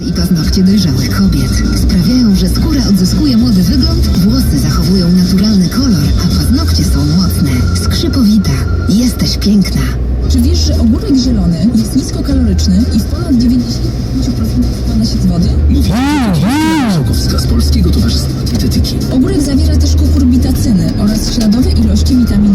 i paznokcie dojrzałych kobiet. Sprawiają, że skóra odzyskuje młody wygląd, włosy zachowują naturalny kolor, a paznokcie są mocne. Skrzypowita. Jesteś piękna. Czy wiesz, że ogórek zielony jest niskokaloryczny i w ponad 90% składa się z wody? Żukowska z Polskiego Towarzystwa Dietetyki. Ogórek zawiera też kukurbitacyny oraz śladowe ilości witaminy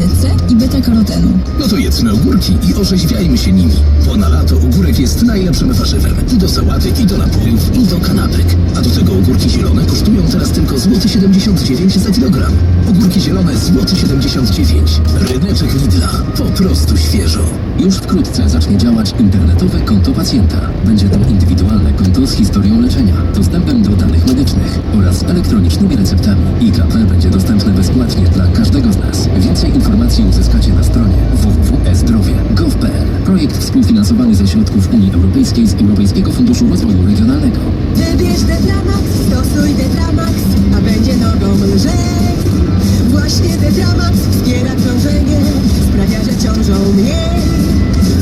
No to jedzmy ogórki i orzeźwiajmy się nimi. Bo na lato ogórek jest najlepszym warzywem. I do sałaty, i do napojów, i do kanapek. A do tego ogórki zielone kosztują teraz tylko złoty 79 za kilogram. Ogórki zielone złoty 79. Ryneczek Lidla. Po prostu świeżo. Już wkrótce zacznie działać internetowe konto pacjenta. Będzie to indywidualne konto z historią leczenia, dostępem do danych medycznych oraz elektronicznymi receptami. IKP będzie dostępne bezpłatnie dla każdego z nas. Więcej informacji uzyskacie na stronie www.ezdrowie.gov.pl. Projekt współfinansowany ze środków Unii Europejskiej z Europejskiego Funduszu Rozwoju Regionalnego. Wybierz Tetramax, stosuj Tetramax, a będzie nogą lżej. Właśnie Tetramax wspiera krążenie, sprawia, że ciążą mniej.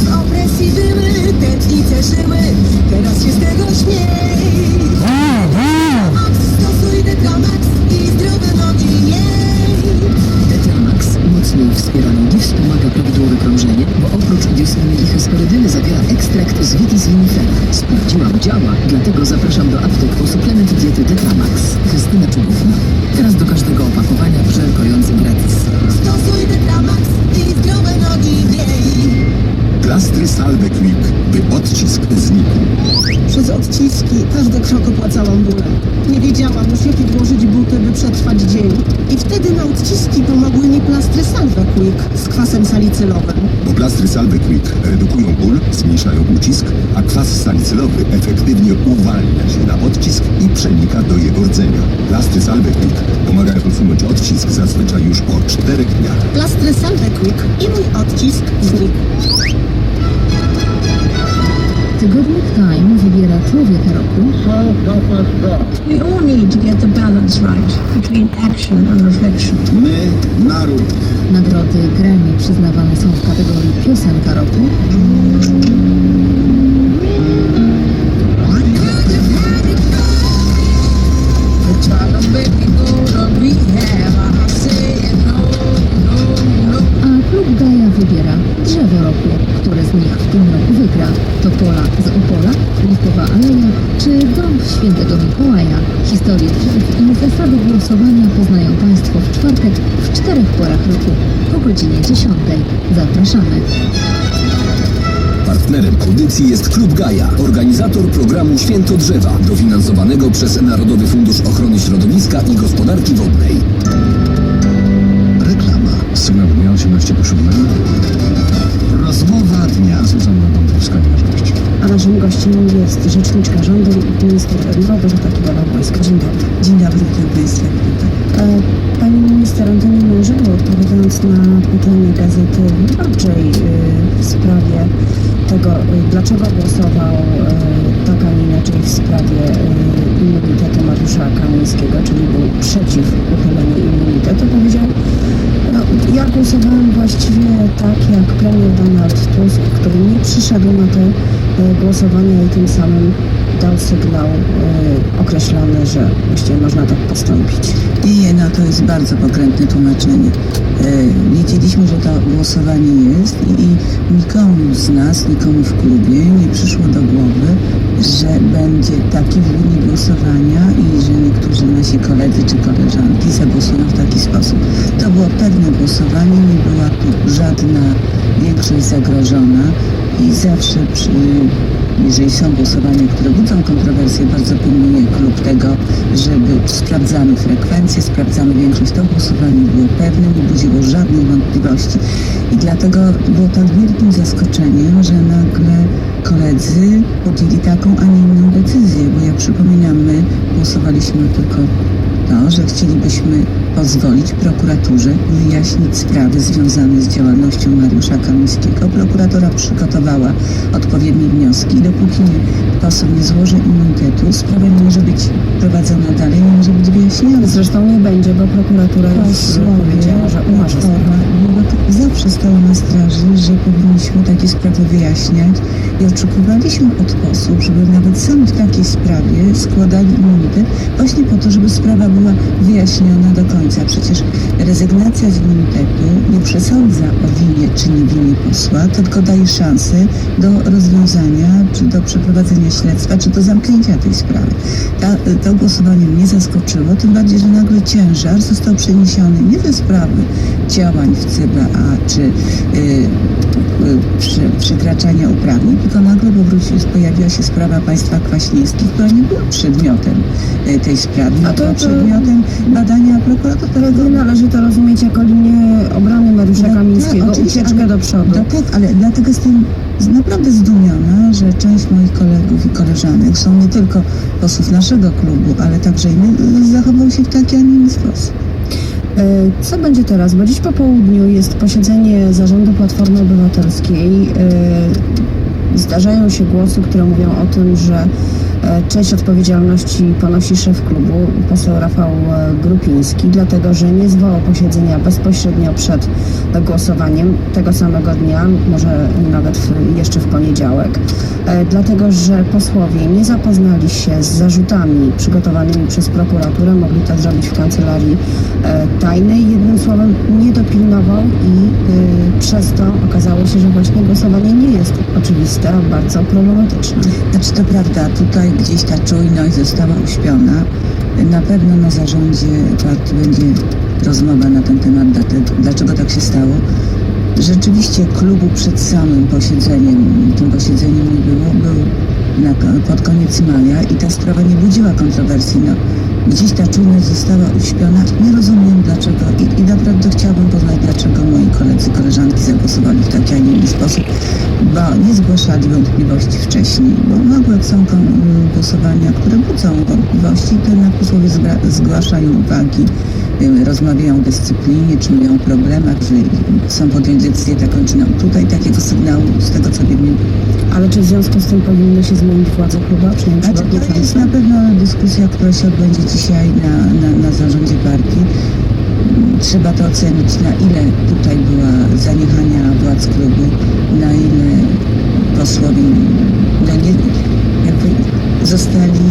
Z opresji dymy, tętnice szyły, teraz się z tego śmiej. Tetramax, stosuj Tetramax i zdrowe nogi miej. Determax mocniej wspiera nogi, wspomaga prawidłowe krążenie, bo oprócz dioseny i hesperydyny zawiera ekstrakt z vitis vinifera. Sprawdziłam, działa, dlatego zapraszam do aptek Plastry Salve Quick, by odcisk znikł. Przez odciski każdy krok opłacałam bólem. Nie wiedziałam już, jakie włożyć buty, by przetrwać dzień. I wtedy na odciski pomogły mi plastry Salve Quick z kwasem salicylowym. Bo plastry Salve Quick redukują ból, zmniejszają ucisk, a kwas salicylowy efektywnie uwalnia się na odcisk i przenika do jego rdzenia. Plastry Salve Quick pomagają usunąć odcisk zazwyczaj już po czterech dniach. Plastry Salve Quick i mój odcisk znikł. Tygodnik Time wybiera człowieka roku. We all need to get the balance right between action and reflection. My, naród, Nagrody Grammy przyznawane są w kategorii Piosenka Roku, głosowania poznają Państwo w czwartek w czterech porach roku po godzinie 10. Zapraszamy. Partnerem audycji jest Klub Gaja, organizator programu Święto Drzewa, dofinansowanego przez Narodowy Fundusz Ochrony Środowiska i Gospodarki Wodnej. reklama. Sygnał dnia 18 po 7. Rozmowa dnia. Zuzanna Dąbrowska, nie masz gości. Naszym gościem jest rzeczniczka rządu, minister Małgorzata Kidawa-Błońska. Dzień dobry. Dzień dobry, witam Państwa. E, Pani minister Antoni Mężydło, odpowiadając na pytanie Gazety Wyborczej e, w sprawie tego, e, dlaczego głosował tak, a nie inaczej w sprawie immunitetu Mariusza Kamińskiego, czyli był przeciw uchyleniu immunitetu, powiedział, ja głosowałem właściwie tak jak premier Donald Tusk, który nie przyszedł na te e, głosowania i tym samym dał sygnał e, określony, że właściwie można tak postąpić. Nie, no to jest bardzo pokrętne tłumaczenie. E, Wiedzieliśmy, to głosowanie jest i nikomu z nas, nikomu w klubie nie przyszło do głowy, że będzie taki wynik głosowania i że niektórzy nasi koledzy czy koleżanki zagłosują w taki sposób. To było pewne głosowanie, nie była tu żadna większość zagrożona i zawsze przy, jeżeli są głosowania, które budzą kontrowersje, bardzo pilnuje klub tego, żeby sprawdzamy frekwencję, sprawdzamy większość. To głosowanie było pewne, nie budziło żadnej wątpliwości i dlatego było tak wielkim zaskoczeniem, że nagle koledzy podjęli taką, a nie inną decyzję, bo ja przypominam, my głosowaliśmy tylko to, że chcielibyśmy pozwolić prokuraturze wyjaśnić sprawy związane z działalnością Mariusza Kamińskiego. Prokuratura przygotowała odpowiednie wnioski i dopóki poseł nie złoży immunitetu, sprawa nie może być prowadzona dalej, nie może być wyjaśniona. Zresztą nie będzie, bo prokuratura już powiedziała, że umarza zawsze stała na straży, że powinniśmy takie sprawy wyjaśniać i oczekiwaliśmy od posłów, żeby nawet sami w takiej sprawie składali immunitet właśnie po to, żeby sprawa była wyjaśniona do końca. Przecież rezygnacja z immunitetu nie przesądza o winie czy nie winie posła, tylko daje szansę do rozwiązania, czy do przeprowadzenia śledztwa, czy do zamknięcia tej sprawy. Ta, to głosowanie mnie zaskoczyło, tym bardziej, że nagle ciężar został przeniesiony nie ze sprawy działań w CBA, czy y, y, przekraczania uprawnień, tylko nagle powrócił, pojawiła się sprawa państwa Kwaśniewskich, która nie była przedmiotem y, tej sprawy, A to- była to- przedmiotem badania prokuratora. Nie należy to rozumieć jako linię obrony Mariusza No, Kamińskiego, tak, oczywiście, ucieczkę ale- do przodu. No tak, ale dlatego jestem z- naprawdę zdumiona, że część moich kolegów i koleżanek są nie tylko posłów naszego klubu, ale także innych, zachował się w taki, a nie inny sposób. E, Co będzie teraz? Bo dziś po południu jest posiedzenie zarządu Platformy Obywatelskiej. E, Zdarzają się głosy, które mówią o tym, że e, część odpowiedzialności ponosi szef klubu, poseł Rafał e, Grupiński, dlatego że nie zwołał posiedzenia bezpośrednio przed głosowaniem tego samego dnia, może nawet w, jeszcze w poniedziałek, e, dlatego że posłowie nie zapoznali się z zarzutami przygotowanymi przez prokuraturę, mogli to zrobić w kancelarii tajnej. Jednym słowem nie dopilnował i przez to okazało się, że właśnie głosowanie nie jest oczywiste, a bardzo problematyczne. Znaczy to prawda, tutaj gdzieś ta czujność została uśpiona. Na pewno na zarządzie partii będzie rozmowa na ten temat, dlaczego tak się stało. Rzeczywiście klubu przed samym posiedzeniem, tym posiedzeniem nie było, był na, pod koniec maja i ta sprawa nie budziła kontrowersji. No, gdzieś ta czujność została uśpiona. Nie rozumiem dlaczego i, i naprawdę chciałabym poznać, dlaczego moi koledzy, koleżanki zagłosowali w taki, a nie inny sposób, bo nie zgłaszali wątpliwości wcześniej, bo nagłe są głosowania, które budzą wątpliwości, to jednak posłowie zgłaszają uwagi, rozmawiają o dyscyplinie, czy mówią o problemach, że chcą podjąć decyzję taką czy inną. Tutaj takiego sygnału, z tego co wiem, nie Ale czy w związku z tym powinny się zmienić władze klubu, a przynajmniej znaczy, to jest na pewno dyskusja, która się odbędzie dzisiaj na, na, na zarządzie partii. Trzeba to ocenić, na ile tutaj była zaniechania władz klubu, na ile posłowie no nie, jakby zostali,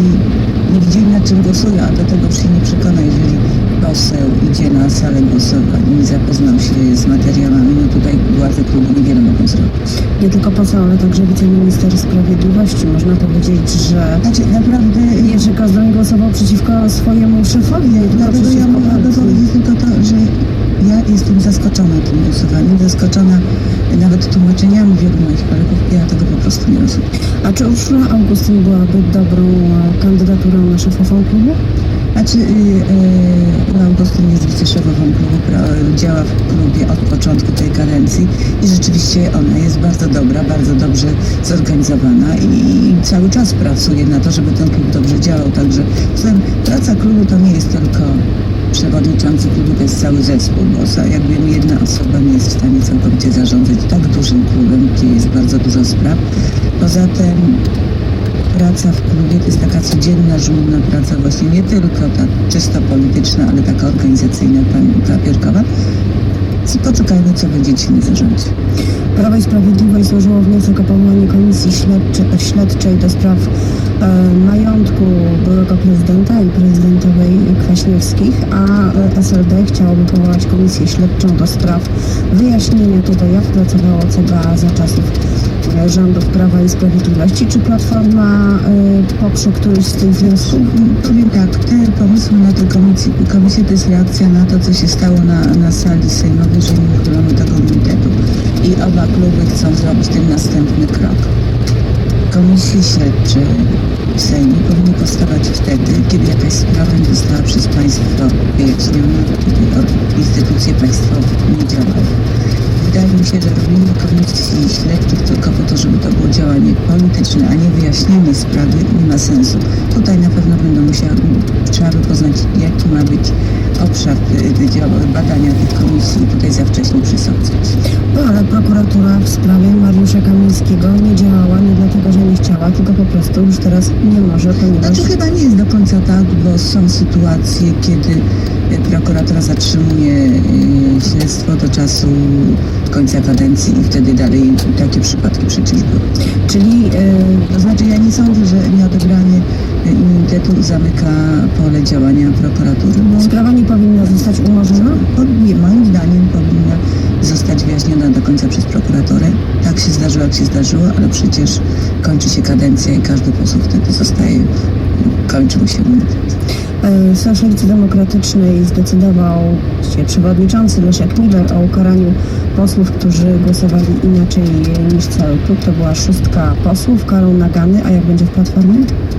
nie widzieli na czym głosują, a do tego się nie przekona, jeżeli poseł idzie na salę głosowań i nie zapoznał się z materiałami, no tutaj władze klubu niewiele mogą zrobić. Nie tylko poseł, ale także wiceminister sprawiedliwości. Można powiedzieć, że Znaczy naprawdę Jerzy Kozdoń głosował przeciwko swojemu szefowi, nie tylko Dlatego ja przeciwko mogę powiedzieć tylko to, że jestem zaskoczona tym głosowaniem, zaskoczona nawet tłumaczeniami wielu moich kolegów. Ja tego po prostu nie rozumiem. A czy Urszula Augustyn byłaby dobrą e, kandydaturą na szefową klubu? Znaczy, yy, yy, Augustyn jest wiceszefową klubu, pra- działa w klubie od początku tej kadencji i rzeczywiście ona jest bardzo dobra, bardzo dobrze zorganizowana i, cały czas pracuje na to, żeby ten klub dobrze działał. Także praca klubu to nie jest tylko przewodniczący klubu, to jest cały zespół, bo za- jakby jedna osoba nie jest w stanie całkowicie zarządzać tak dużym klubem, gdzie jest bardzo dużo spraw. Poza tym praca w klubie to jest taka codzienna, żmudna praca, właśnie nie tylko ta czysto polityczna, ale taka organizacyjna, pa- papierkowa. Więc Poczekajmy, co będzie dzisiaj na zarządzie. Prawo i Sprawiedliwość złożyło wniosek o powołanie komisji śledczej do spraw e, majątku byłego prezydenta i prezydentowej Kwaśniewskich, a SLD chciałoby powołać komisję śledczą do spraw wyjaśnienia tego, jak pracowało CBA za czasów rządów Prawa i Sprawiedliwości. Czy Platforma e, poprze któryś z tych wniosków? Powiem tak, te pomysły na tę komisję, komisję to jest reakcja na to, co się stało na, na sali sejmowej, że nie uchylono tego immunitetu. I oba kluby chcą zrobić ten następny krok. Komisje śledcze w Sejmie powinny powstawać wtedy, kiedy jakaś sprawa nie została przez państwo wyjaśniona, kiedy or- instytucje państwowe nie działają. Wydaje mi się, że robienie komisji śledczych tylko po to, żeby to było działanie polityczne, a nie wyjaśnianie sprawy, nie ma sensu. Tutaj na pewno będą musiały, trzeba by poznać, jaki ma być obszar y, y, badania tych komisji i tutaj za wcześnie przesądzać. No, ale prokuratura w sprawie Mariusza Kamińskiego nie działała nie dlatego, że nie chciała, tylko po prostu już teraz nie może, ponieważ Znaczy chyba nie jest do końca tak, bo są sytuacje, kiedy prokuratura zatrzymuje y, śledztwo do czasu końca kadencji i wtedy dalej takie przypadki przecież były. Czyli y, To znaczy ja nie sądzę, że nieodebranie y, immunitetu zamyka pole działania prokuratury. No, sprawa nie powinna zostać umorzona? Nie, moim zdaniem powinna zostać wyjaśniona do końca przez prokuratorę. Tak się zdarzyło, jak się zdarzyło, ale przecież kończy się kadencja i każdy poseł wtedy zostaje, kończy mu się immunitet. E, Lewicy Demokratycznej zdecydował właściwie przewodniczący Leszek Miller o ukaraniu posłów, którzy głosowali inaczej niż cały klub. To była szóstka posłów, karą nagany, a jak będzie w Platformie?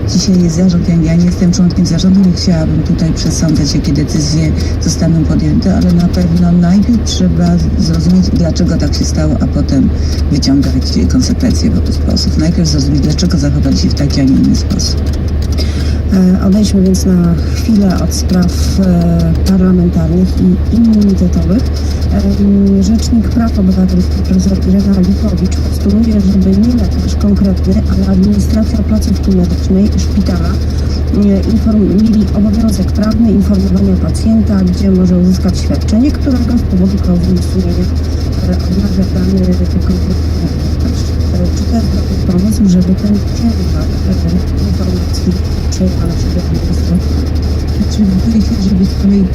Dzisiaj jest zarząd, ja, ja nie jestem członkiem zarządu, nie chciałabym tutaj przesądzać, jakie decyzje zostaną podjęte, ale na pewno najpierw trzeba zrozumieć, dlaczego tak się stało, a potem wyciągać konsekwencje wobec posłów. Najpierw zrozumieć, dlaczego zachowali się w taki, a nie inny sposób. E, Odejdźmy więc na chwilę od spraw e, parlamentarnych i immunitetowych. E, Rzecznik Praw Obywatelskich profesor Irena Lipowicz postuluje, żeby nie lekarz konkretny, ale administracja placówki medycznej, szpitala mieli obowiązek prawny informowania pacjenta, gdzie może uzyskać świadczenie, którego z powodu klauzuli sumienia odmawia dany konkretny lekarz. E, Czy to jest dobry pomysł, żeby ten ciężar e, informacji przejechał się do administracji? Czy wydaje się, żeby z kolei